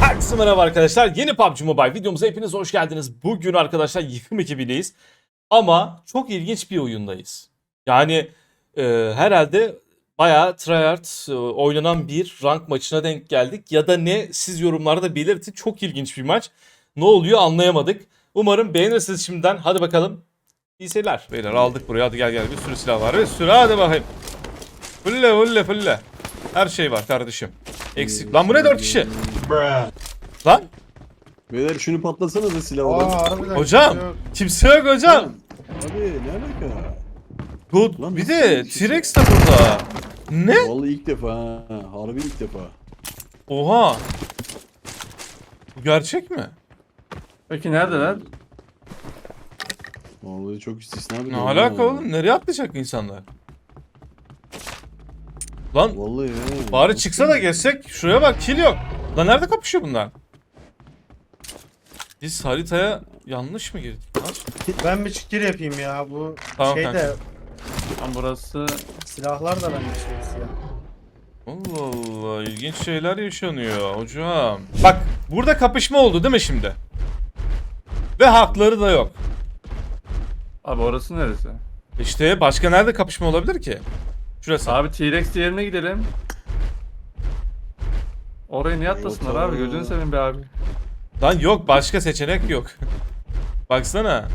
Herkese merhaba arkadaşlar. Yeni PUBG Mobile videomuza hepiniz hoş geldiniz. Bugün arkadaşlar yıkım ekibindeyiz. Ama çok ilginç bir oyundayız. Yani e, herhalde bayağı tryhard e, oynanan bir rank maçına denk geldik. Ya da ne siz yorumlarda belirtin. Çok ilginç bir maç. Ne oluyor anlayamadık. Umarım beğenirsiniz şimdiden. Hadi bakalım. İyi seyirler. Beyler aldık buraya. Hadi gel gel. Bir sürü silah var. Bir sürü. Hadi bakayım. Fulle fulle fulle. Her şey var kardeşim. Eksik. Lan bu ne 4 kişi? Lan Beyler şunu patlasanız da silah Aa olan. harbiden Hocam yok. kimse yok hocam. Abi ne alaka? Bu Lan bir nasıl de bir şey? T-Rex de burada. Ne? Vallahi ilk defa ha. Harbi ilk defa. Oha. Bu gerçek mi? Peki neredeler? Vallahi çok istisna bir Ne durum alaka ha. oğlum? Nereye atlayacak insanlar? Lan Vallahi he. bari çıksa da geçsek. Şuraya bak kill yok. Lan nerede kapışıyor bunlar? Biz haritaya yanlış mı girdik? lan? Ben bir çıkır yapayım ya bu Tamam şeyde kanka. Lan burası silahlar da bende şeysi ya. Allah Allah ilginç şeyler yaşanıyor hocam. Bak burada kapışma oldu değil mi şimdi? Ve hakları da yok. Abi orası neresi? İşte başka nerede kapışma olabilir ki? Şurası. Abi T-Rex yerine gidelim. Oraya niye atlasınlar abi. Gözünü seveyim be abi. Lan yok başka seçenek yok. Baksana.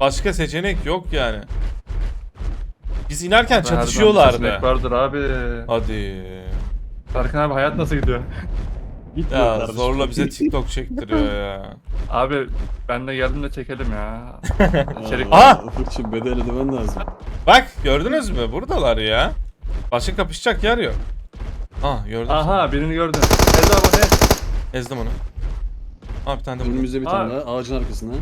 Başka seçenek yok yani. Biz inerken Her zaman bir çatışıyorlardı. seçenek vardır abi. Hadi. Serkan abi hayat nasıl gidiyor? Gitmiyor Ya kardeşim. zorla bize TikTok çektiriyor ya. Abi ben de geldim de çekelim ya. İçerik Aha! Ufukçum bedel ödemen lazım. Bak gördünüz mü? Buradalar ya. Başka kapışacak yer yok. Ah gördüm. Aha birini gördüm. Eda bu ne? Ezdim onu. Aa bir tane de. Önümüzde bir Aa. tane daha ağacın arkasında.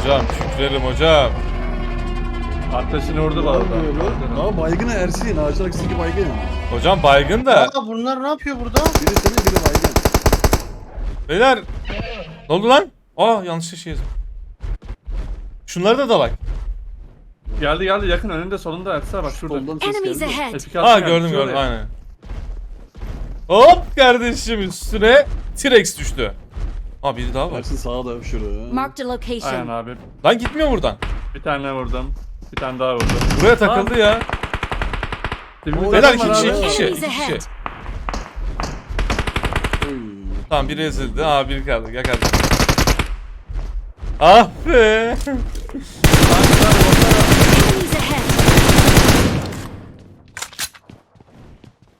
Hocam şükrerim hocam. Bana. yapıyor bu? Aa baygın Ersin. Ağacın arkasındaki baygın. Hocam baygın da. Aa bunlar ne yapıyor burada? Biri senin biri baygın. Beyler. Ne oldu lan? Aa yanlış şey yazdım. Şunları da dalak. Geldi geldi yakın önünde solunda Ersa bak şurada. Soldan ses Enemies geldi. ahead. Gördüm şurada. gördüm aynen. Hop kardeşim üstüne T-Rex düştü. Aa biri daha var. Ersin sağda şurada. Marked a Aynen location. abi. Lan gitmiyor buradan. Bir tane vurdum. Bir tane daha vurdum. Buraya takıldı ya. Beyler adam iki var kişi abi. iki kişi iki kişi. Tamam biri ezildi. Aa biri kaldı. Gel kardeşim. Ah be. Enemies ahead.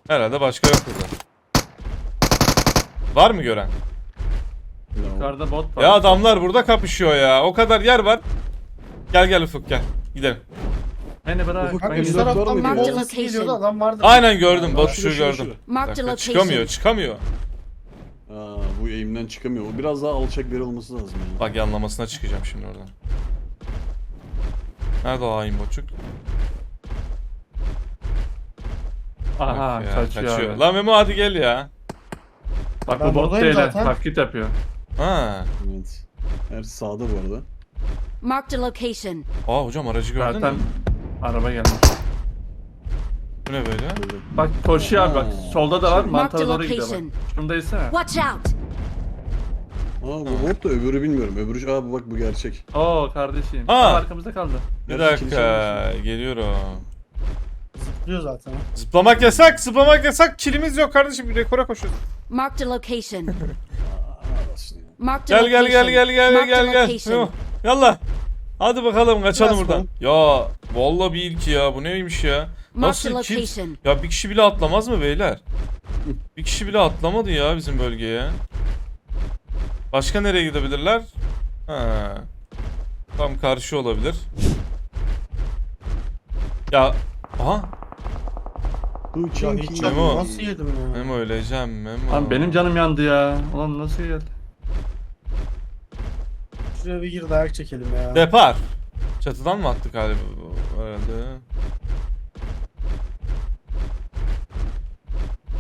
Herhalde başka yok burada. Var mı gören? Ya, Yukarıda bot var. Ya adamlar burada kapışıyor ya. O kadar yer var. Gel gel Ufuk gel. Gidelim. Beni bırak. Ufuk, Ben Üst gidiyorum. taraftan bir gidiyor? bot sesi geliyordu adam vardı. Aynen gördüm. Bot şurada, şu gördüm. Bir Marked a dakika, location. çıkamıyor çıkamıyor. Aa, bu eğimden çıkamıyor. O biraz daha alçak bir olması lazım. Yani. Bak yanlamasına çıkacağım şimdi oradan. Nerede o hain botçuk? Aha ya, kaçıyor, abi. Lan Memo hadi gel ya. Bak Ben bu bot buradayım değil. zaten. Taklit yapıyor. Ha. Evet. Ersin sağda bu arada. Marked a location. Aa hocam aracı gördün Zaten mü? araba gelmiş. Bu ne böyle? Böyle. Bak koşuyor abi bak. Solda da var. Mantara doğru gidiyor bak. da izsene. Watch out. Aa bu bot da öbürü bilmiyorum. Öbürü aa bu bak bu gerçek. Oo kardeşim. Ha. Aa, arkamızda kaldı. Bir dakika geliyorum. Zıplıyor zaten. Zıplamak yasak, zıplamak yasak. Kilimiz yok kardeşim. Rekora koşuyoruz. Marked a location. Aa, Marked a Gel gel location. gel gel gel gel gel. location. Yallah. Hadi bakalım kaçalım Biraz buradan. Ya vallahi bir ilk ya. Bu neymiş ya? Nasıl location. Ya bir kişi bile atlamaz mı beyler? Bir kişi bile atlamadı ya bizim bölgeye. Başka nereye gidebilirler? Ha. Tam karşı olabilir. Ya aha çünkü. nasıl yedim ya? Memo öleceğim Memo. Lan benim canım yandı ya. Ulan nasıl geldi? Şuraya bir gir dayak çekelim ya. Depar. Çatıdan mı attık galiba? herhalde.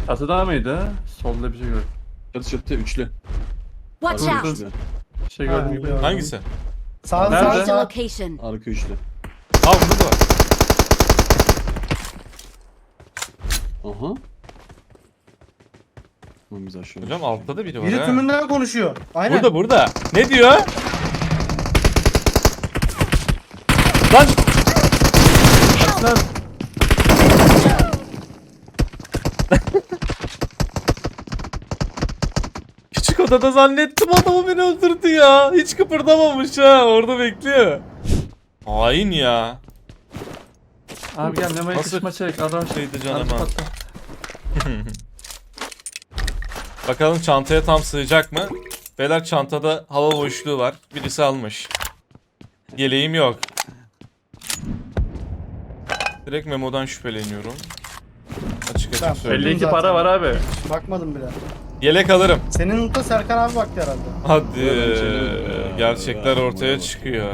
Çatıda mıydı? Solda bir şey gördüm. Çatı çatı üçlü. Watch Arka out! üçlü. Bir şey Ha, gördüm gibi. gördüm. Hangisi? Sağ Nerede? sağ Marked a sağ. location. Arka üçlü. Aa burada da var. Aha. Tamam biz aşağı. Hocam altta da biri var Biri ha. tümünden konuşuyor. Aynen. Burada burada. Ne diyor? Lan Lan küçük odada zannettim adamı beni öldürdü ya. Hiç kıpırdamamış ha. Orada bekliyor. Hain ya. Abi gel Memo'ya Nasıl- kışma çek adam Şeydi canım. Bakalım çantaya tam sığacak mı? Beyler çantada hava boşluğu var. Birisi almış. Yeleğim yok. Direkt memodan şüpheleniyorum. Açık açık söyleyeyim. 52 Zaten. para var abi. Bakmadım bile. Yelek alırım. Senin unutta Serkan abi baktı herhalde. Hadi. Gerçekler Ya, ortaya çıkıyor.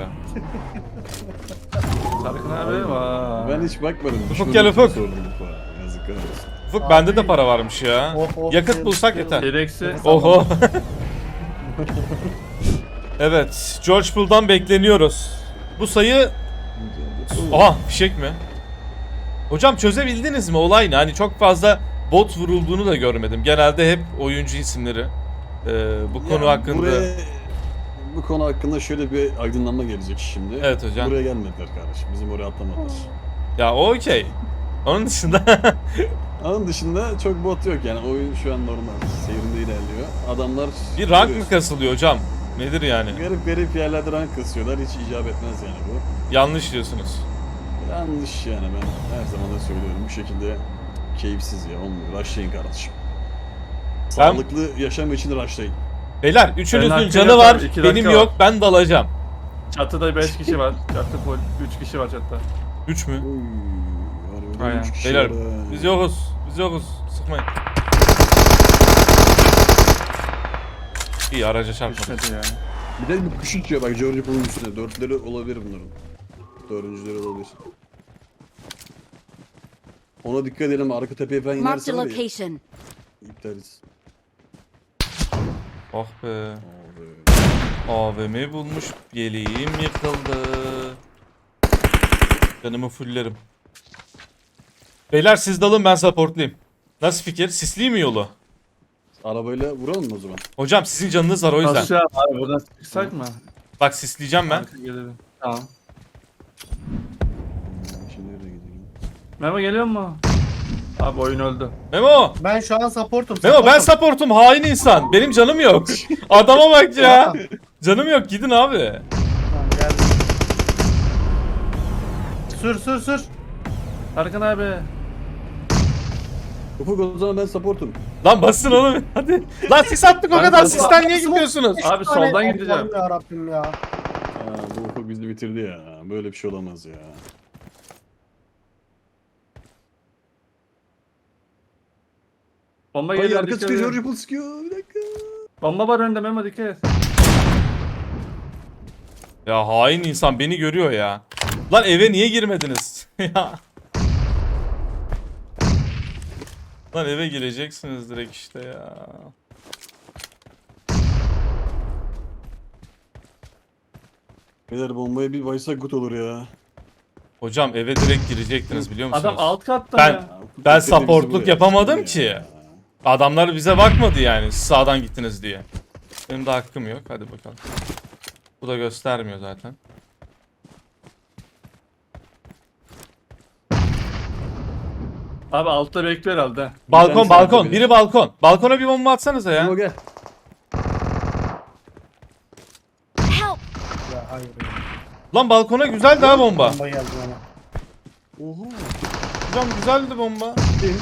Sarkın abi vay. Ben hiç bakmadım. Ufuk gel Ufuk. Yazıklar olsun. Ufuk bende de para varmış ya. Oh, oh, Yakıt bulsak yeter. Gereksi. Oho. evet. George Bull'dan bekleniyoruz. Bu sayı... Aha fişek mi? Hocam çözebildiniz mi olay ne? Hani çok fazla bot vurulduğunu da görmedim. Genelde hep oyuncu isimleri. Ee, bu konu Ya, hakkında. Buraya, bu konu hakkında şöyle bir aydınlanma gelecek şimdi. Evet hocam. Buraya gelmediler kardeşim. Bizim oraya atlamadılar. Ya o okey. Onun dışında Onun dışında çok bot yok yani. Oyun şu an normal. Seyrinde ilerliyor. Adamlar... bir rank mı kasılıyor hocam? Nedir yani? Garip garip yerlerde rank kasıyorlar. Hiç icap etmez yani bu. Yanlış diyorsunuz. Yanlış yani ben her zaman da söylüyorum. Bu şekilde keyifsiz ya olmuyor. Rushlayın kardeşim. Sağlıklı yaşam için rushlayın. Beyler üçünüzün hakkı canı yok var. iki Benim dakika yok. Ben dalacağım. Çatıda 5 kişi var. Çatı full 3 kişi var çatıda. 3 mü? Uy, harbiden Aynen. üç kişi Beyler var ha. biz yokuz. Biz yokuz. Sıkmayın. İyi araca çarpmadı. Düşmedi ya. Bir de bir kuş uçuyor bak George Pool'un üstünde. Dörtleri olabilir bunların. Dördüncüleri olabilir. Ona dikkat edelim arka tepeye falan Marked inerse a var ya. location. İptaliz. Oh be. AVM bulmuş. Yeleğim yıkıldı. Canımı fullerim. Beyler siz dalın ben supportlayayım. Nasıl fikir? Sisleyeyim mi yolu? Arabayla vuralım mı o zaman? Hocam sizin canınız var o yüzden. Aşağı abi buradan çıksak mı? Bak sisleyeceğim ben. Arka gelelim. Tamam. Şimdi nereye gidelim? Memo geliyor mu? Abi oyun öldü. Memo! Ben şu an supportum. Memo ben supportum. supportum hain insan. Benim canım yok. Adama bak ya. Canım yok gidin abi. Tamam, geldim. Sür sür sür. Sarkın abi. Ufuk o zaman ben supportum. Lan basın oğlum hadi. Lan sis attık o Ben kadar basın- sisten niye gidiyorsunuz? Abi soldan gideceğim. Allah'ım ya Rabbim ya. Aa, bu Ufuk bizi bitirdi ya. Böyle bir şey olamaz ya. Bomba Hayır geliyor. arka dikkat sıkıyor edin. George sıkıyor. Bir dakika. Bomba var önünde Memo dikkat et. Ya hain insan beni görüyor ya. Lan eve niye girmediniz? ya. Lan eve gireceksiniz direkt işte ya. Beyler bombaya bir baysak gut olur ya. Hocam eve direkt girecektiniz biliyor musunuz? Adam alt katta Ben- ya. Ben supportluk yapamadım Ya. ki. Adamlar bize bakmadı yani siz sağdan gittiniz diye. Benim de hakkım yok. Hadi bakalım. Bu da göstermiyor zaten. Abi altta bekliyor herhalde. Balkon balkon. Biri balkon. Balkona bir bomba atsanıza ya. Gel. Help! Ya hayır. ya. Lan balkona güzel daha bomba. Bomba geldi bana. Oha. Hocam güzeldi bomba. Kim?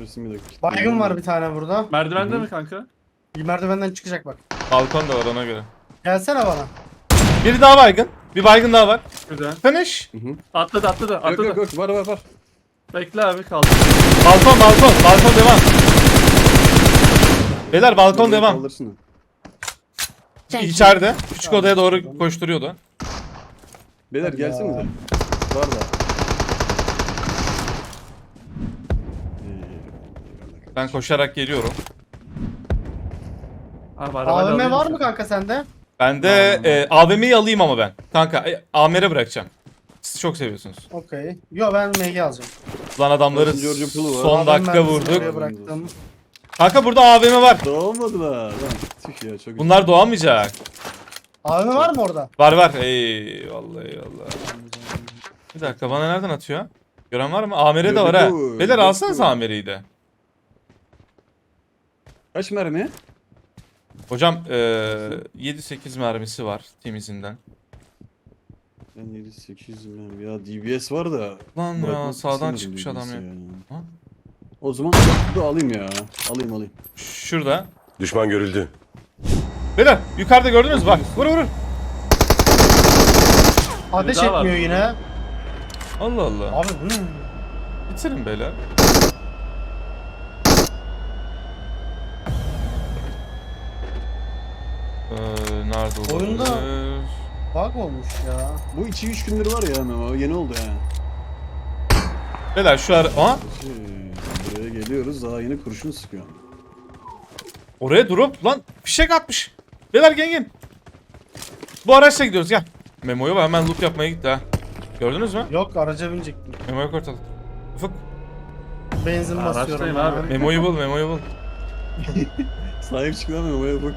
Ersin bir dakika. Baygın var bir tane burada. Merdivende mi kanka? Bir merdivenden çıkacak bak. Balkon da var ona göre. Gelsene bana. Biri daha baygın. Bir baygın daha var. Güzel. Finish. Atladı atladı Yok atladı. yok yok var var var. Bekle abi kaldı. Balkon balkon. Balkon devam. Beyler balkon devam. kaldırsın. İçeride. Küçük odaya doğru koşturuyordu. Beyler gelsenize. Var da. Ben koşarak geliyorum. Abi arabayla AVM alayım var sen. mı kanka sende? Ben de e, AVM'yi alayım ama ben. Kanka e, Amer'e bırakacağım. Siz çok seviyorsunuz. Okey. Yo ben MG alacağım. Lan adamları Pulu var. son AVM dakika mermisini vurduk. oraya bıraktım. Kanka burada AVM var. Doğmadılar. Lan tüh ya çok güzel. Bunlar doğamayacak. AVM var mı orada? Var var. Eyvallah eyvallah. Bir dakika bana nereden atıyor? Gören var mı? Amer'e de var ha. Gördük. Beyler alsanız Amer'eyi de. Kaç mermi? Hocam e, 7-8 mermisi var temizinden. Ben 7-8 mermi. Ya DBS var da. Lan ya bırakmak sağdan çıkmış adam ya. Ha? O zaman da alayım ya. Alayım alayım. Şurada. Düşman görüldü. Beyler yukarıda gördünüz mü? Bak vur vur. Ateş daha var. etmiyor yine. Allah Allah. Abi bu ne? Bitirin beyler. Ee, nerede olabilir? Oyunda- Bug olmuş ya. Bu 2-3 gündür var ya Memo. Yeni oldu ya. Beyler şu ara... Şey, buraya geliyoruz daha yeni kurşun sıkıyor. oraya durup lan fişek atmış. Beyler gel gel. Bu araçla gidiyoruz gel. Memo'ya bak hemen loot yapmaya gitti ha. Gördünüz mü? Yok araca binecektim. Memo'yu kurtardık. Ufuk Benzin Araçtayım basıyorum. abi. Memo'yu bul Memo'yu bul. Sahip çıkıyor Memo'ya bak.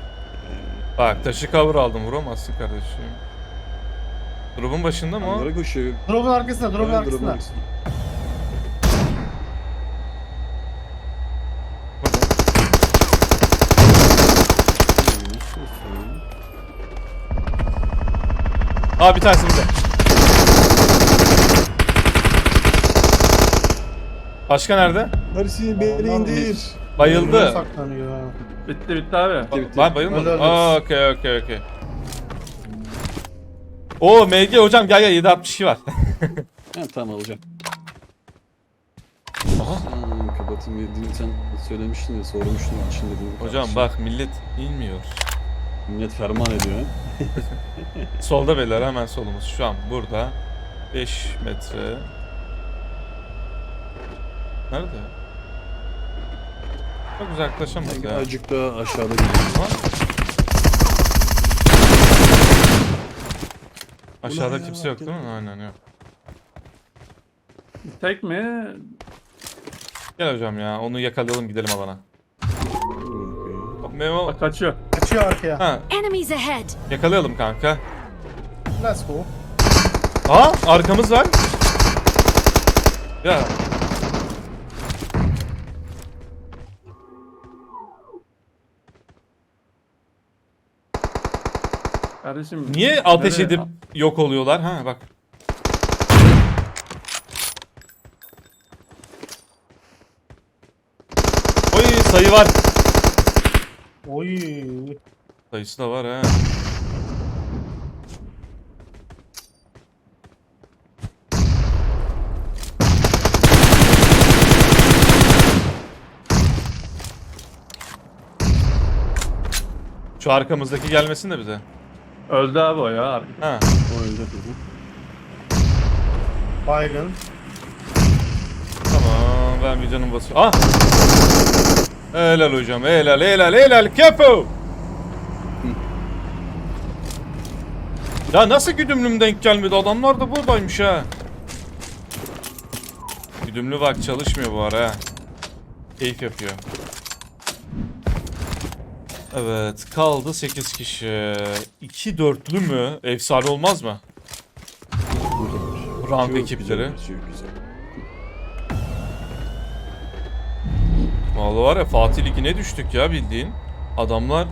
Bak taşı cover aldım vuramazsın kardeşim. Drop'un başında mı o? Onlara koşuyor. Drop'un arkasında, drop'un arkasında. arkasında. Aa bir tanesi burada. Başka nerede? Hadi beni indir. Bayıldı. saklanıyor. Bitti bitti abi. Bitti, bitti. Bay bayılmadı. Aa okey okey okey. Oo MG hocam gel gel 762 var. Ha, tamam alacağım. Aha. Aa, kapatayım dediğini sen söylemiştin ya sormuştun dedim. Hocam bak millet inmiyor. Millet ferman ediyor. Solda beyler hemen solumuz şu an burada. 5 metre. Nerede? Çok uzaklaşamadık ya. Azıcık daha aşağıda gidiyor. Aha. Aşağıda ya, kimse yok bak değil mi? Aynen yok. Tek mi? Gel hocam ya onu yakalayalım gidelim alana. Memo. Bak kaçıyor. Kaçıyor arkaya. Ha Enemies ahead. yakalayalım kanka. Let's go. Aa arkamız var. Ya Kardeşim. niye ateş nereye- edip yok oluyorlar? Ha bak. Oy sayı var. Oy. Sayısı da var ha. Şu arkamızdaki gelmesin de bize. Öldü abi o ya. Ha. O öldü. Baygın. Tamam ben bir canım basıyorum. Ah! Helal hocam helal helal helal kepo. Ya nasıl güdümlüm denk gelmedi adamlar da buradaymış ha. Güdümlü bak çalışmıyor bu ara ha. Keyif yapıyor. Evet kaldı 8 kişi. 2 dörtlü mü? Efsane olmaz mı? Rank ekipleri. Vallahi var ya Fatih Ligi'ne düştük ya bildiğin. Adamlar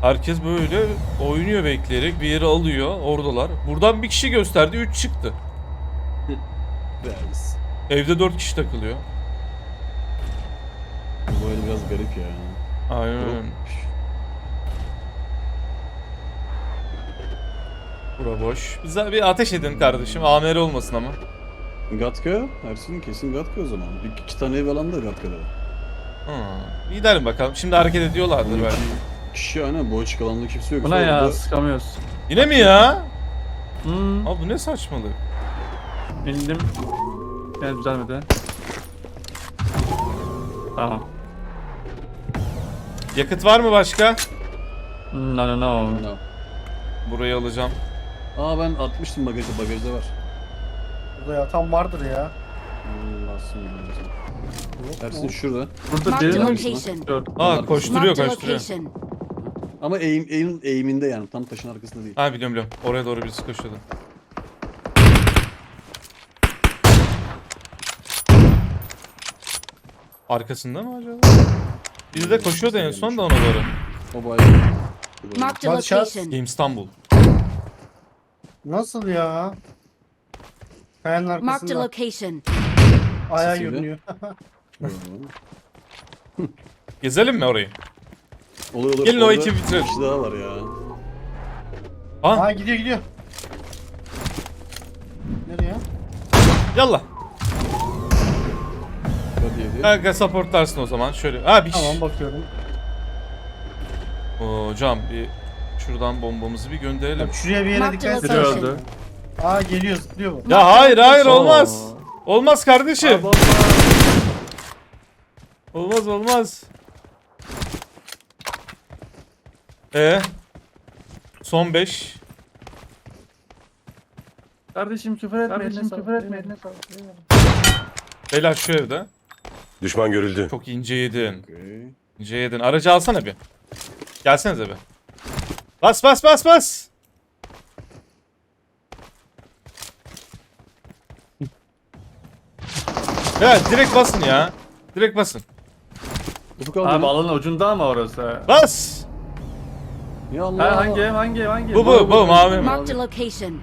herkes böyle oynuyor bekleyerek bir yere alıyor oradalar. Buradan bir kişi gösterdi 3 çıktı. Evde 4 kişi takılıyor. Bu oyun biraz garip ya. Aynen. Bura boş. Bize bir ateş edin kardeşim. AMR olmasın ama. Gatka? Ersin kesin Gatka o zaman. Bir iki tane ev alan da Gatka'da. Ha. Gidelim bakalım. Şimdi hareket ediyorlardır belki. Kişi aynen bu açık alanda kimse yok. Buna ya Orada sıkamıyoruz. Yine mi ya? Hmm, Abi bu ne saçmalık? indim. Yani düzelmedi. Tamam. Yakıt var mı başka? No no no. No. Burayı alacağım. Aa ben atmıştım bagajda. Bagajda var. Burada yatan vardır ya. Ersin mu? şurada. Burada Marked a birini location. gördüm. Aa koşturuyor koşturuyor. location. Ama eğim, eğim, eğiminde yani. Tam taşın arkasında değil. Ha biliyorum biliyorum. Oraya doğru birisi koşuyordu. Arkasında mı acaba? Biri de koşuyordu en son da ona doğru. O bayağı. Hadi çat. location. Game İstanbul. Nasıl ya? Kayanın Marked a arkasında location. Ayağı Sesiyle. görünüyor. Gezelim mi orayı? Olur olur. Gelin o Orada ekibi bitirelim. Bir kişi daha var ya. Ha Aa gidiyor gidiyor. Nereye? yallah. Hadi yedi. Kanka supportlarsın o zaman. Şöyle. Ha bir Tamam bakıyorum. Hocam bir şuradan bombamızı bir gönderelim. Bak şuraya bir yere Marked dikkat a Biri öldü. Aa geliyor zıplıyor bu. Ya hayır hayır olmaz. Olmaz kardeşim. Olmaz olmaz. E son 5. Kardeşim küfür etme. Kardeşim küfür etme. Beyler şu evde. Düşman görüldü. Çok ince yedin. Okey. İnce yedin. Aracı alsana bir. Gelsenize bir. Bas bas bas bas. Evet direkt basın ya. Direkt basın. Ufuk aldı Abi alanın ucunda ama orası. Bas. Ya Allah. Ha, hangi ev hangi ev hangi ev? Bu bu bu mavi. Marked a location.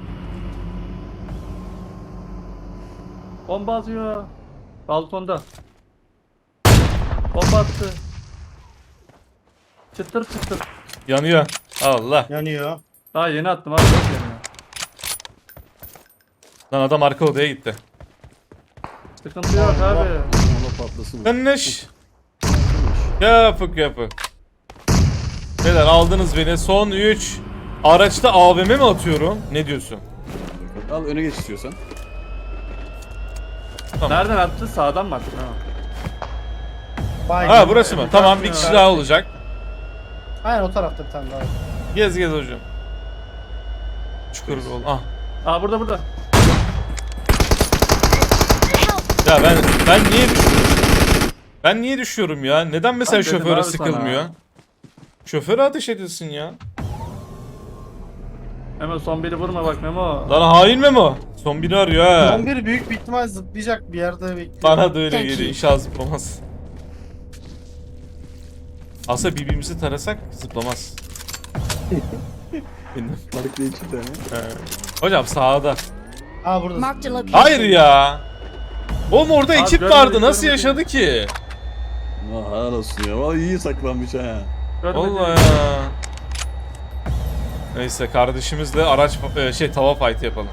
Bomba atıyor. Balkonda. Bomba attı. Çıtır çıtır. Yanıyor. Allah. Yanıyor. Daha yeni attım abi. Çok yeni. Lan adam arka odaya gitti. Sıkıntı yok abi. Ona patlasın. Yapık yapık. Beyler aldınız beni. Son 3. Araçta AVM mi atıyorum? Ne diyorsun? Al öne geç istiyorsan. Nereden attı? Sağdan mı attı? Ha. Baygın. Ha burası mı? Tamam bir kişi daha olacak. Aynen o tarafta bir tane daha. var. Gez gez hocam. Çukur ol. Ah. Aa burada burada. Ya ben ben niye düşüyorum? Ben niye düşüyorum ya? Neden mesela Ben dedim şoföre abi sıkılmıyor? sana. Şoföre ateş edilsin ya. Hemen son biri vurma bak Memo. Lan hain mi mi? Son biri arıyor ha. Son biri büyük bir ihtimal zıplayacak bir yerde bekliyor. Bana da öyle Thank geliyor. you. İnşallah zıplamaz. Aslında birbirimizi tarasak zıplamaz. Benim. Farklı iki tane. He. Hocam sağda. Aa burada. Marked a location. Hayır ya. Oğlum orada Abi ekip vardı. Nasıl yaşadı ki? Aa, helal olsun ya. Vallahi iyi saklanmış ha. Görmedim. Vallahi ya. Neyse kardeşimizle araç e, şey tava fight yapalım.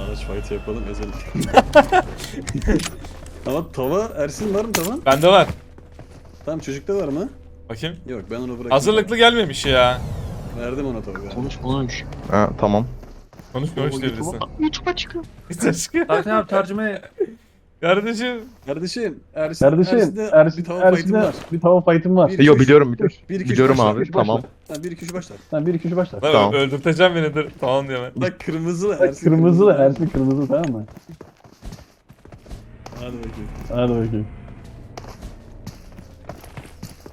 Araç fight yapalım ezelim. Ama tava Ersin var mı tava? Bende var. Tamam çocukta var mı? Bakayım. Yok ben onu bıraktım. Hazırlıklı gelmemiş ya. Verdim ona tava. Konuş konuş. Ha tamam. Konuş konuş diyebilirsin. YouTube'a çıkıyor. Çıkıyor. Zaten abi tercüme Kardeşim. Kardeşim Ersin. Kardeşim, Ersin'de Ersin, bir tava fight'im var. bir tava fight'im var. Bir, iki, Yo biliyorum biliyorum. Bir, iki, üç, Biliyorum başla. abi başla. tamam. Tamam 1 2 3 başla. Sen 1 2 3 başla. Lan Tamam. öldürteceğim beni dur. Tamam diyor ben. Bak kırmızı Bak, Ersin. kırmızı da Ersin kırmızı tamam mı? Hadi bakayım. Hadi bakayım.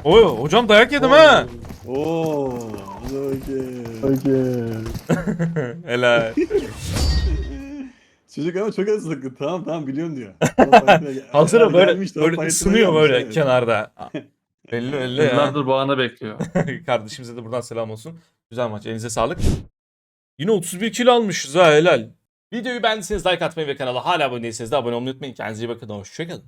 Oo hocam dayak yedim ha. Oo. Hadi bakayım. Okey. Helal. Çocuk ama çok hazırlıklı. Tamam tamam biliyorum diyor. Hazır böyle, gelmiş, böyle ısınıyor böyle evet. kenarda. Belli belli ya. yıllardır bu anı bekliyor. Kardeşimize de buradan selam olsun. Güzel maç. Elinize sağlık. Yine 31 kilo almışız ha helal. Videoyu beğendiyseniz like atmayı ve kanala hala abone değilseniz de abone olmayı unutmayın. Kendinize iyi bakın. Hoşçakalın.